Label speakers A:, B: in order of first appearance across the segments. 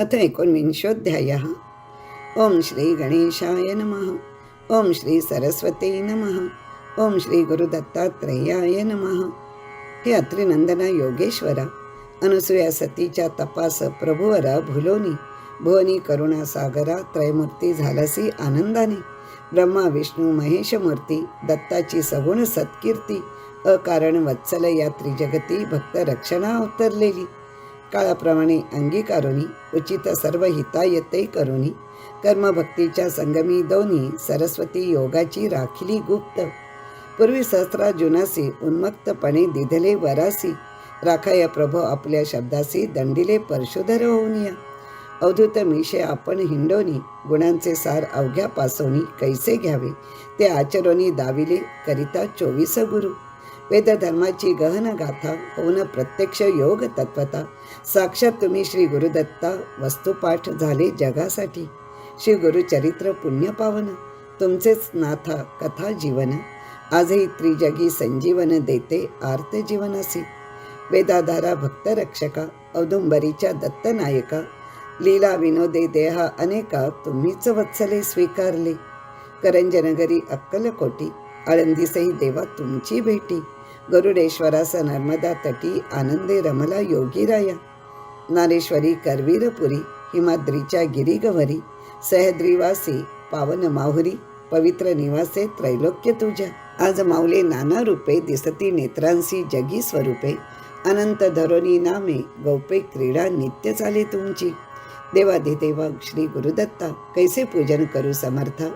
A: अथ एकोणविंशोध्यायः ओम श्री गणेशाय नमः। ओम श्री सरस्वती नमः। ओम श्री गुरुदत्तात्रेयाय नमः। हे अत्रिनंदना योगेश्वरा अनुसूया सतीच्या तपास प्रभुवरा भुलोनी भुवनी करुणा सागरा त्रयमूर्ती झालसी आनंदाने ब्रह्मा विष्णू महेशमूर्ती दत्ताची सगुण सत्कीर्ती अकारण वत्सल या त्रिजगती भक्त रक्षणा अवतरलेली काळाप्रमाणे अंगीकारुणी उचित सर्व हितायते करुणी कर्मभक्तीच्या संगमी दोन्ही सरस्वती योगाची राखिली गुप्त. पूर्वी सहस्राजुनासी उन्मक्तपणे दिधले वरासी. राखाय प्रभो आपल्या शब्दासी दंडिले परशुधर होऊन या अवधूत मिशे आपण हिंडोनी गुणांचे सार अवघ्या पासवणी कैसे घ्यावे? ते आचरोनी दाविले करिता चोवीस गुरु. वेदधर्माची गहन गाथा होऊन प्रत्यक्ष योग तत्वता साक्षात तुम्ही श्री गुरुदत्ता वस्तुपाठ झाले जगासाठी. श्री गुरुचरित्र पुण्य पावन तुमचेच नाथा कथा जीवन आजही त्रिजगी संजीवन देते आर्त जीवनासी. वेदाधारा भक्तरक्षका औदुंबरीच्या दत्तनायका लीला विनोदे देहा अनेका तुम्हीच वत्सले स्वीकारले. करंजनगरी अक्कलकोटी आळंदीसही देवा तुमची भेटी. गरुडेश्वरास नर्मदा तटी आनंदे रमला योगीराया. नारेश्वरी करवीरपुरी हिमाद्रीच्या गिरिगवरी सहद्रीवासी पावन माहुरी पवित्र निवासे त्रैलोक्य तुझ्या. आज माऊले नाना रूपे दिसती नेत्रांसी जगी स्वरूपे. अनंत धरोनी नामे गौपे क्रीडा नित्य चाले तुमची. देवाधिदेवा श्री गुरुदत्ता कैसे पूजन करू समर्था?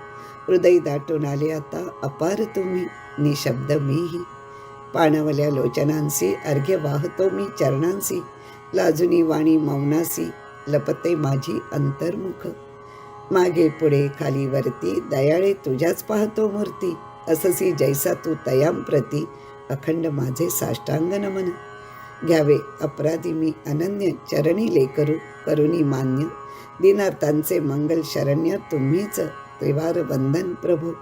A: हृदय दाटून आले आता अपार तुम्ही. निशब्द मीही. पाणवल्या लोचनांसी अर्घ्य वाहतो मी चरणांसी लाजुनी वाणी मौनासी लपते माझी अंतर्मुख. मागे पुढे खाली वरती दयाळे तुझ्याच पाहतो मूर्ती. अससी जैसा तू तयाम प्रती अखंड माझे साष्टांग नमन. घ्यावे अपराधी मी अनन्य चरणी लेकरू करुणी मान्य. दिनार्थांचे मंगल शरण्य तुम्हीच त्रिवार वंदन प्रभू.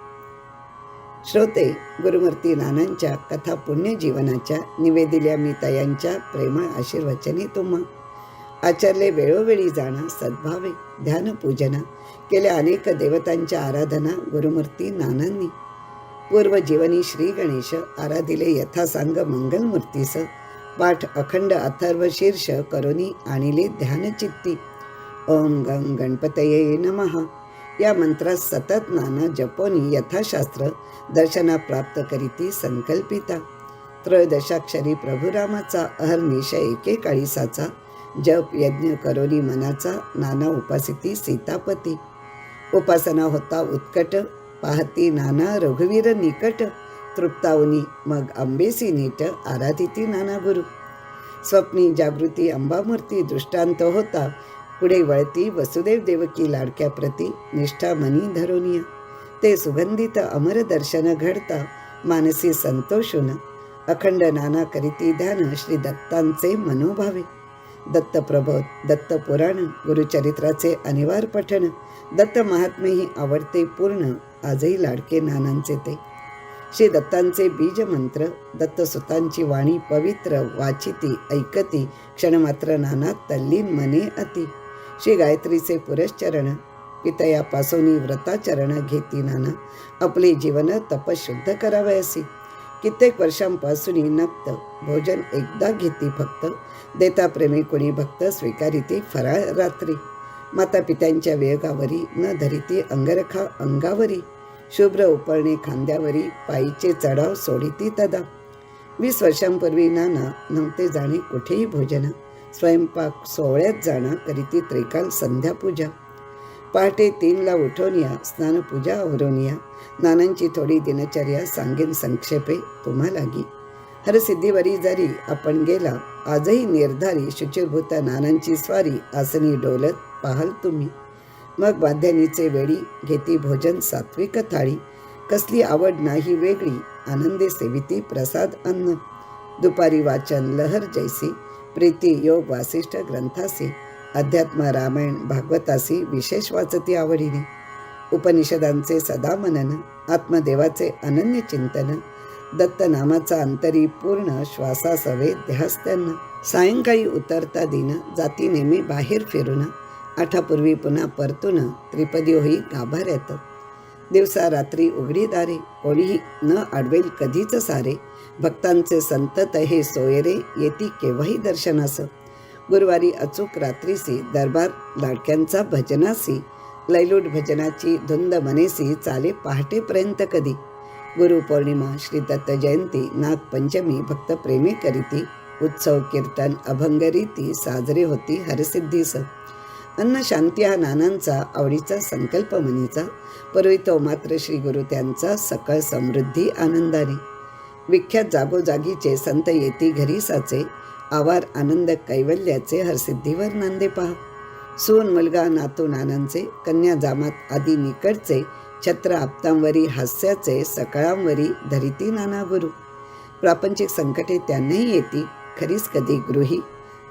A: श्रोते गुरुमूर्ती नानांच्या कथा पुण्यजीवनाच्या निवेदिल्या मी यांच्या प्रेमळ आशीर्वचने तुम्हा. आचरले वेळोवेळी जाणा सद्भावे ध्यानपूजना केल्या अनेक देवतांच्या आराधना गुरुमूर्ती नानांनी. पूर्वजीवनी श्री गणेश आराधिले यथासांग मंगलमूर्तीस पाठ अखंड अथर्व शीर्ष करोनी आणिले ध्यानचित्ती. ओम गं गणपतये नमः. या मंत्रात सतत नाना जपोनी यथाशास्त्र दर्शना प्राप्त करीती संकल्पिता. त्रयोदशाक्षरी प्रभुरामाचा अहर्निश एके काळीसाचा जप यज्ञ करोनी मनाचा नाना उपासिती सीतापती. उपासना होता उत्कट पाहती नाना रघुवीर निकट तृप्तावनी मग अंबेसी नीट आराधिती नाना गुरु. स्वप्नी जागृती अंबामूर्ती दृष्टांत होता पुढे वळती वसुदेव देवकी लाडक्याप्रती निष्ठा मनी धरोनिया. ते सुगंधित अमर दर्शन घडता मानसी संतोषून. अखंड नाना करीती ध्यान श्री दत्तांचे मनोभावे. दत्तप्रबोध दत्तपुराण दत्त पुराण गुरुचरित्राचे अनिवार्य पठण दत्त महात्मेही आवडते पूर्ण आजही लाडके नानांचे ते. श्री दत्तांचे बीज मंत्र दत्तसुतांची वाणी पवित्र वाचिती ऐकती क्षणमात्र नाना तल्लीन मने अति. श्री गायत्रीचे पुरश्चरण पितयापासोनी व्रताचरण घेती नाना. आपले जीवन तपशुद्ध करावयासी कित्येक वर्षांपासून नक्त भोजन एकदा घेती फक्त. देता प्रेमी कोणी भक्त स्वीकारिती फराळ रात्री. माता पित्यांच्या वेगावरी न धरिती अंगरखा अंगावरी. शुभ्र उपळणे खांद्यावरी पायीचे चढाव सोडिती तदा. वीस वर्षांपूर्वी नाना नव्हते जाणे कुठेही भोजना. स्वयंपाक सोहळ्यात जाणं करीती त्रिकाल संध्यापूजा पहाटे तीनला उठवनिया स्नानपूजा आवरोनिया नानांची थोडी दिनचर्या सांगेन संक्षेपे तुम्हालागी हरसिद्धीवरी जरी आपण गेला आजही निर्धारी शुचिरभूत नानांची स्वारी आसनी डोलत पाहाल तुम्ही. मग वाद्यानीचे वेळी घेती भोजन सात्विक थाळी. कसली आवड नाही वेगळी आनंदे सेविती प्रसाद अन्न. दुपारी वाचन लहर जैसी प्रीती योग वासिष्ठ ग्रंथासी अध्यात्म रामायण भागवतासी विशेष वाचती आवडीने. उपनिषदांचे सदा मनन आत्मदेवाचे अनन्य चिंतन दत्तनामाचा अंतरी पूर्ण श्वासासवे ध्यास सायंकाळी उतरता दिन जाती नेहमी बाहेर फिरून आठापूर्वी पुन्हा परतून त्रिपदी होई गाभाऱ्यात. दिवसा रात्री उघडी दारे कोणीही न आडवेल कधीच सारे भक्तांचे संतत हे सोयरे येती केव्हाही दर्शनासं. गुरुवारी अचूक रात्रीसी दरबार लाडक्यांचा भजनासी लैलूट भजनाची धुंद मनेसी चाले पहाटेपर्यंत कधी. गुरुपौर्णिमा श्री दत्त जयंती नागपंचमी भक्त प्रेमी करीती उत्सव कीर्तन अभंगरीती साजरे होती हरसिद्धीस. अन्न शांती हा नानांचा आवडीचा संकल्प मनीचा परवितो मात्र श्री गुरु त्यांचा सकळ समृद्धी आनंदाने. विख्यात जागोजागीचे संत येती घरीसाचे आवार आनंद कैवल्याचे हरसिद्धीवर नांदे पहा. सून मुलगा नातू नानांचे कन्या जामात आदी निकडचे छत्र आपतांवरी हास्याचे सकाळांवरी धरिती नाना गुरु. प्रापंचिक संकटे त्यांनाही येती खरीच कधी गृही.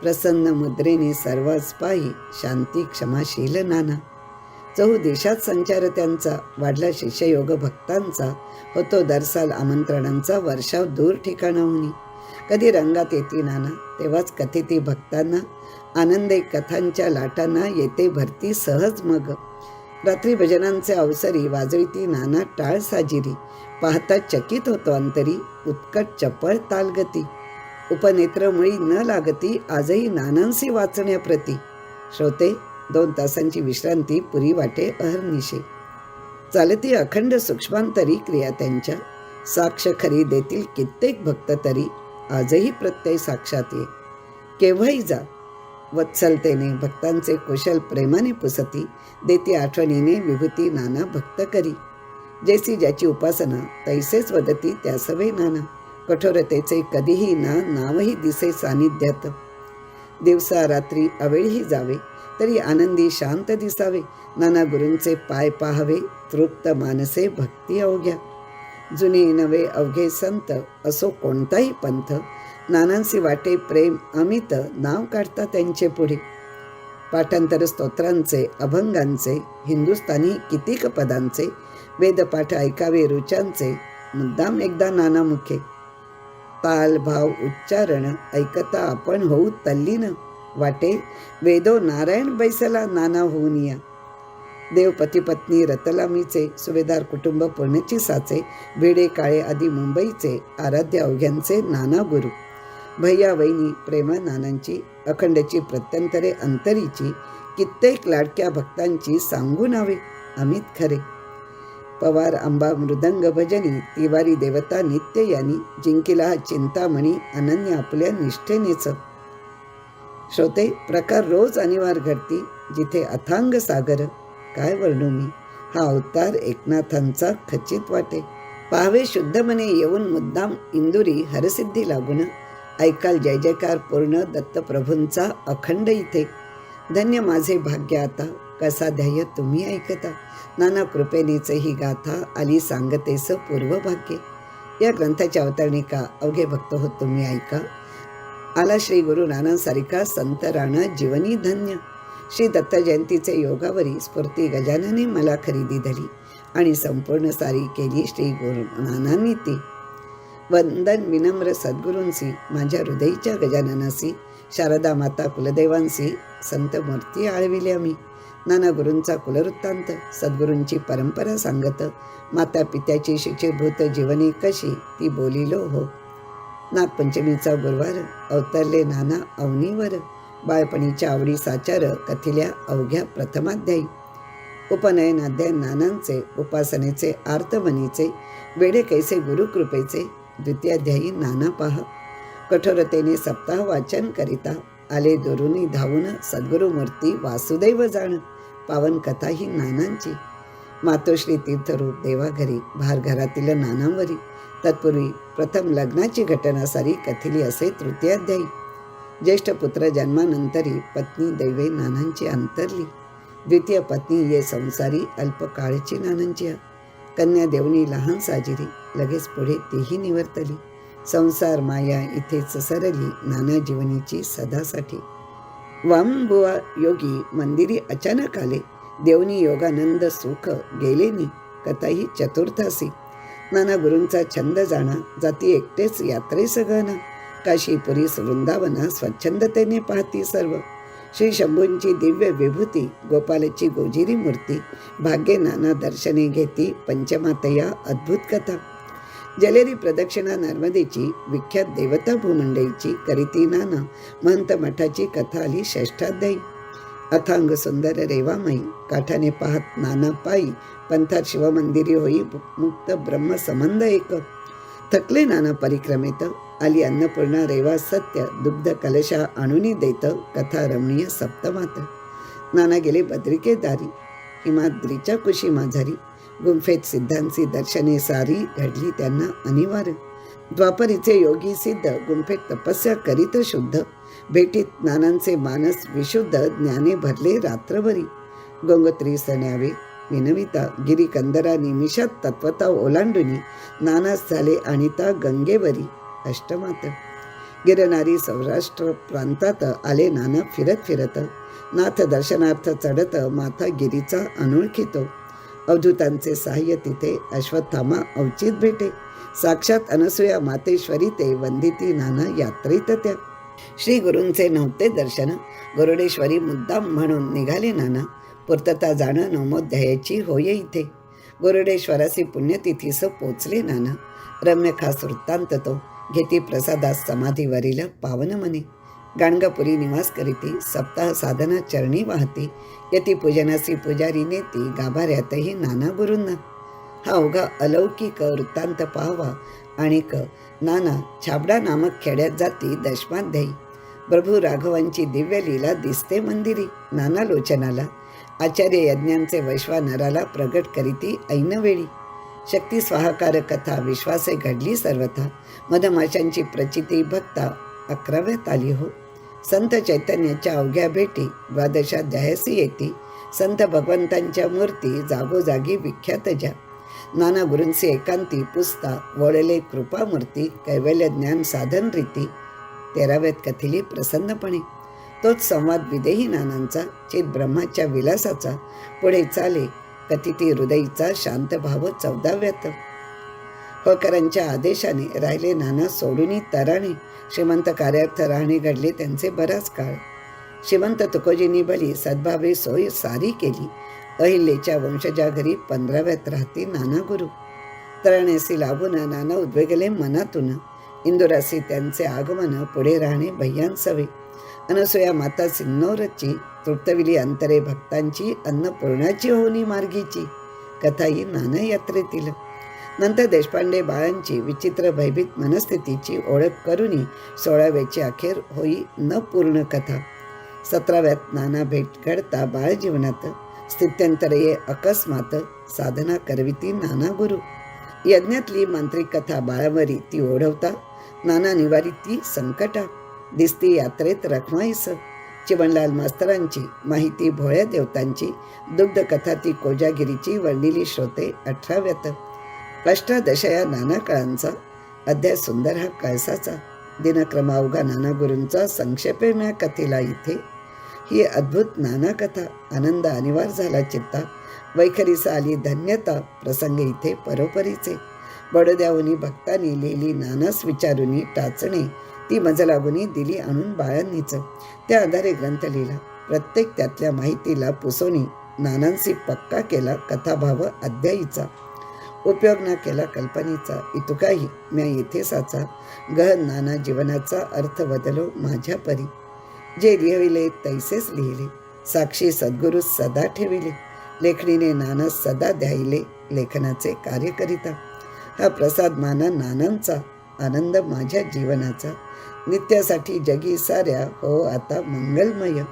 A: प्रसन्न मुद्रेने सर्वच पाही शांती क्षमाशील नाना. चहू देशात संचार त्यांचा वाढला शिष्ययोग भक्तांचा होतो दरसाल आमंत्रणांचा वर्षाव दूर ठिकाणाहून कधी रंगात येते नाना तेव्हाच कथिती भक्तांना आनंदे कथांच्या लाटांना येते भरती सहज मग. रात्री भजनांचे अवसरी वाजविती नाना टाळ साजिरी पाहता चकित होतो अंतरी उत्कट चपळ तालगती. उपनेत्रमुळी न लागती आजही नानांसी वाचण्याप्रती. श्रोते दोन तासांची विश्रांती पुरी वाटे अहर्निशे. चालती अखंड सूक्ष्मांतरी क्रिया त्यांच्या. साक्ष खरी देतील कित्येक भक्त तरी आजही प्रत्यय साक्षात ये. केव्हाही जा. वत्सलतेने भक्तांचे कुशल प्रेमाने पुसती देती आठवणीने विभूती नाना भक्त करी. जैसी ज्याची उपासना तैसेच वदती त्यासवे नाना. कठोरतेचे कधीही ना नावही दिसे सानिध्यात. दिवसा रात्री अवेळही जावे. तरी आनंदी शांत दिसावे. नाना गुरूंचे पाय पाहावे तृप्त मानसे भक्ती अवघ्या. जुने नवे अवघे संत असो कोणताही पंथ. नानांसी वाटे प्रेम अमित नाव काढता त्यांचे पुढे. पाठांतर स्तोत्रांचे अभंगांचे हिंदुस्थानी कितीक पदांचे वेदपाठ ऐकावे रुचांचे मुद्दाम एकदा नाना मुखे. ताल भाव उच्चारण ऐकता आपण होऊ तल्लीन. वाटे वेदो नारायण बैसला नाना होऊन या. देव पती पत्नी रतलामीचे सुभेदार कुटुंब पुण्याची साचे भिडे काळे आदी मुंबईचे आराध्य अवघ्यांचे नाना गुरु. भैया वहिनी प्रेमा नानांची अखंडची प्रत्यंतरे अंतरीची कित्येक लाडक्या भक्तांची सांगू नावे अमित खरे. पवार आंबा मृदंग भजनी तिवारी देवता नित्य यानी जिंकिला हा चिंतामणी अनन्य आपल्या निष्ठेनेचं. श्रोते प्रकार रोज अनिवार घडती जिथे अथांग सागर काय वर्णू मी? हा अवतार एकनाथांचा खचित वाटे. पाहावे शुद्ध मने येऊन मुद्दाम इंदुरी हरसिद्धी लागून. ऐकाल जय जयकार पूर्ण दत्तप्रभूंचा अखंड इथे. धन्य माझे भाग्य आता कसा ध्याय तुम्ही ऐकता? नाना कृपेनेच ही गाथा आली सांगतेस पूर्व भाग्य या ग्रंथाच्या अवतरणिका अवघे भक्त हो तुम्ही ऐका. आला श्री गुरु नानासारिका संत राणा जीवनी धन्य. श्री दत्त जयंतीचे योगावरी स्फूर्ती गजानने मला खरेदी धरी आणि संपूर्ण सारी केली श्री गुरु नानांनी ती. वंदन विनम्र सद्गुरूंसी माझ्या हृदयीच्या गजाननासी शारदा माता कुलदेवांसी संत मूर्ती आळविल्या मी. नाना गुरूंचा कुलवृत्तांत सद्गुरूंची परंपरा सांगत माता पित्याची शिक्षीभूत जीवनी कशी ती बोलिलो हो. नागपंचमीचा गुरुवार अवतरले नाना अवनीवर. बाळपणीच्या आवडी साचार कथिल्या अवघ्या प्रथमाध्यायी. उपनयनाध्याय नानांचे उपासनेचे आर्तमनीचे वेडे कैसे गुरुकृपेचे द्वितीयाध्यायी नाना पहा. कठोरतेने सप्ताह वाचन करिता आले दुरुनी धावून सद्गुरुमूर्ती वासुदैव जाण. पावन कथा ही नानांची. मातोश्री तीर्थरूप देवाघरी भार घरातील नानांवरी. तत्पूर्वी प्रथम लग्नाची घटना सारी कथिली असे तृतीयाध्यायी ज्येष्ठ पुत्र जन्मानंतरी पत्नी दैवे नानांची अंतरली. द्वितीय पत्नी ये संसारी अल्पकाळची नानांची. कन्या देवणी लहान साजिरी लगेच पुढे तीही निवर्तली. संसार माया इथेच सरली नाना जीवनीची सदासाठी. वामबुवा योगी मंदिरी अचानक आले. देवनी योगानंद सुख गेलेनी कथाही चतुर्थासी नाना गुरूंचा छंद जाणा जाती एकटेच यात्रेस गहना काशीपुरी वृंदावना स्वच्छंदतेने पाहती सर्व. श्री शंभूंची दिव्य विभूती गोपालची गोजिरी मूर्ती भाग्ये नाना दर्शने घेती पंचमातया अद्भुत कथा. जलेरी प्रदक्षिणा नर्मदेची विख्यात देवता भूमंडईची करीती नाना महंत मठाची कथा आली षष्ठाध्यायी अथांग सुंदर रेवामयी काठाने पाहत नाना पायी. पंथात शिवमंदिरी होई. मुक्त ब्रह्म संबंध एक. थकले नाना परिक्रमेत. आली अन्नपूर्णा रेवा सत्य. दुग्ध कलशा आणुनी देत. कथा रमणीय सप्तमात. नाना गेले बद्रिके दारी. हिमाद्रीच्या कुशी माझारी. गुंफेत सिद्धांची दर्शने सारी. घडली त्यांना अनिवार्य. द्वापरीचे योगी सिद्ध. गुंफेत तपस्या करीत शुद्ध. भेटीत नानांचे मानस विशुद्ध ज्ञाने भरले रात्रभरी. गंगोत्री सण्यावे विनविता गिरीकंदरा निमिषात तत्वता ओलांडुनी नानास झाले आणिता गंगेवरी अष्टमात. गिरणारी सौराष्ट्र प्रांतात आले नाना फिरत फिरत. नाथ दर्शनार्थ चढत माथा गिरीचा अनोळखितो. अवधूतांचे सहाय्य तिथे अश्वत्थामा अवचित भेटे. साक्षात अनसूया मातेश्वरी ते वंदिती नाना यात्रेत त्या. श्री गुरूंचे नव्हते दर्शन. गरुडेश्वरी मुद्दाम म्हणून निघाले नाना. पूर्तता जाणं नवमोध्यायाची होय इथे. गुरुडेश्वरासी पुण्यतिथीस पोचले नाना. रम्य खास वृत्तांत तो. घेती प्रसादास समाधीवरील पावन मने गाणगापुरी निवास करीती सप्ताह साधना चरणी वाहती. यती पूजनासी पुजारी नेती गाभाऱ्यातही नाना गुरूंना. हा अवघा अलौकिक वृत्तांत पाहावा आणि क नाना छाबडा नामक खेड्यात जाती दशमाध्यायी प्रभू राघवांची दिव्य लीला दिसते मंदिरी. नाना लोचनाला आचार्य यज्ञांचे वैश्वानराला प्रगट करीती ऐनवेळी. शक्ती स्वाहाकार कथा विश्वासे घडली सर्वथा. मधमाशांची प्रचिती भक्ता अकराव्यात आली हो. संत चैतन्याच्या अवघ्या भेटी द्वादशाध्यायसी येती. संत भगवंतांच्या मूर्ती जागोजागी विख्यात ज्या नाना गुरूंचे एकांती पुस्तक वळले कृपामूर्ती कैवल्य ज्ञान साधन रीती तेराव्यात कथिली प्रसन्नपणे. तोच संवाद विदेही नानांचा चित ब्रह्माच्या विलासाचा पुढे चाले कथिती हृदयीचा शांत भाव चौदाव्यात. होकरांच्या आदेशाने राहिले नाना सोडूनी तराणे. श्रीमंत कार्यार्थ राहणे घडले त्यांचे बराच काळ. श्रीमंत तुकोजींनी भली सद्भावे सोय सारी केली. अहिल्याच्या वंशजा घरी पंधराव्यात राहते नाना गुरु. तराणेसी लाभून नाना उद्वेगले मनातून. इंदुरासी त्यांचे आगमन पुढे राहणे भय्यांसवे अनसुया माता सिन्नौरची तृप्तविली अंतरे भक्तांची अन्नपूर्णाची होनी मार्गीची. कथा ही नाना यात्रेतील नंतर देशपांडे बाळांची विचित्र भयभीत मनस्थितीची ओळख करूनही सोळाव्याची अखेर होई न पूर्ण कथा. सतराव्यात नाना भेट घडता बाळ जीवनात. स्थित्यंतरे अकस्मात साधना करविती नाना गुरु. यज्ञातली मांत्रिक कथा बाळावरी ती ओढवता नाना निवारी ती संकटा. दिसती यात्रेत रखमाईस. चिवणलाल मास्तरांची माहिती भोळ्या देवतांची. दुग्ध कथा ती कोजागिरीची वर्णिली श्रोते अठराव्यात. अष्टादश या नाना काळांचा अध्याय सुंदर हा कळसाचा. दिनक्रमावघा नाना गुरूंचा संक्षेपम्या कथेला इथे. ही अद्भुत नाना कथा आनंद अनिवार झाला चित्ता. वैखरीसा आली धन्यता प्रसंग इथे परोपरीचे. बडोद्याहुनी भक्तांनी लिहिली नानास विचारुनी टाचणे. ती मजलागुनी दिली आणून बाळांनीच त्या आधारे ग्रंथ लिहिला. प्रत्येक त्यातल्या माहितीला पुसोनी नानांशी पक्का केला कथाभाव अध्यायीचा. उपयोग न केला कल्पनेचा. इतुकाही म्या येथे साचा. गहन नाना जीवनाचा अर्थ बदलो माझ्या परी जे लिहिले तैसेच लिहिले. साक्षी सद्गुरू सदा ठेविले. लेखणीने नाना सदा द्यायले लेखनाचे कार्य करिता हा प्रसाद माना नानांचा आनंद माझ्या जीवनाचा. नित्यासाठी जगी साऱ्या हो आता मंगलमय.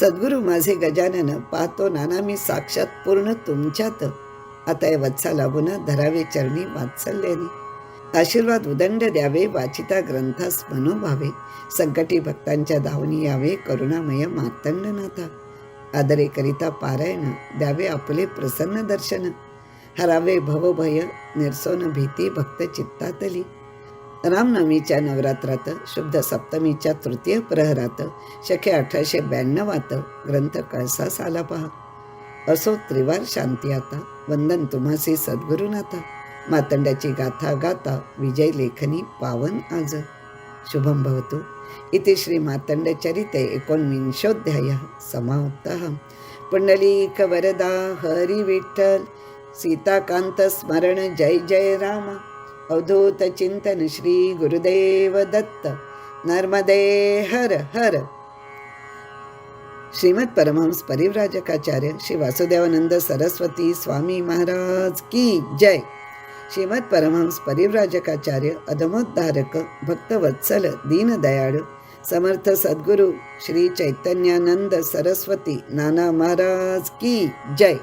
A: सद्गुरू माझे गजानन पाहतो नाना मी साक्षात पूर्ण तुमच्यात. आता या वत्सा लागून धरावे चरणी वात्सल्याने आशीर्वाद उदंड द्यावे वाचिता ग्रंथास मनोभावे संकटी भक्तांच्या धावनी यावे करुणामय मातंडनाथा. आदरे करिता पारायण द्यावे आपले प्रसन्न दर्शन. हरावे भवभय निर्सोन भीती भक्त चित्तातली. रामनवमीच्या नवरात्रात शुद्ध सप्तमीच्या तृतीय प्रहरात शके अठराशे ब्याण्णवात ग्रंथ कळसास आला पहा. असो त्रिवार शांती आता. वंदन तुम्हासी सद्गुरुनाथा. मातंडाची गाथा गाता विजय लेखनी पावन आज. शुभम भवतो. इति श्रीमार्तण्डचरिते एकोनविंशोऽध्यायः समाप्तः. पुण्डलीकवरदा हरिविठ्ठल सीताकान्तस्मरण जय जय राम. अवधूतचिन्तन श्री गुरुदेव दत्त. नर्मदे हर हर. श्रीमद परमहंस परिव्राजकाचार्य श्री वासुदेवानंद सरस्वती स्वामी महाराज की जय. श्रीमद परमहंस परिव्राजकाचार्य अधमोद्धारक भक्तवत्सल दीनदयाळ समर्थ सद्गुरु श्री चैतन्यानंद सरस्वती नाना महाराज की जय.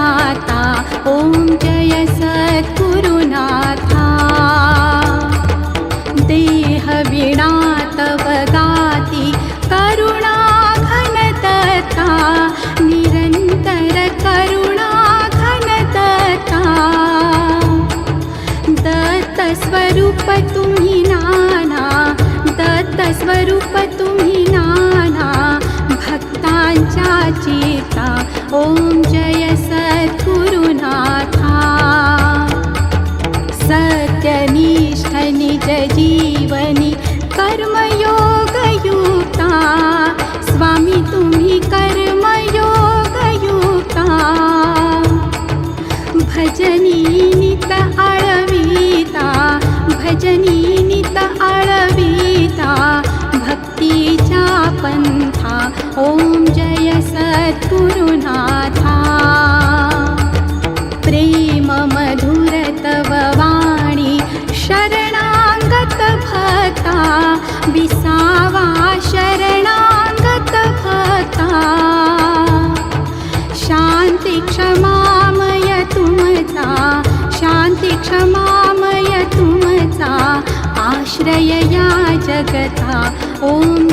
B: हाता ओम सद्गुरुनाथा प्रेम मधुर तव वाणी शरणागत भक्ता विसावा शरणागत भक्ता शान्ति क्षमामय तुमचा शान्ति क्षमामय तुमचा। आश्रय या जगता ॐ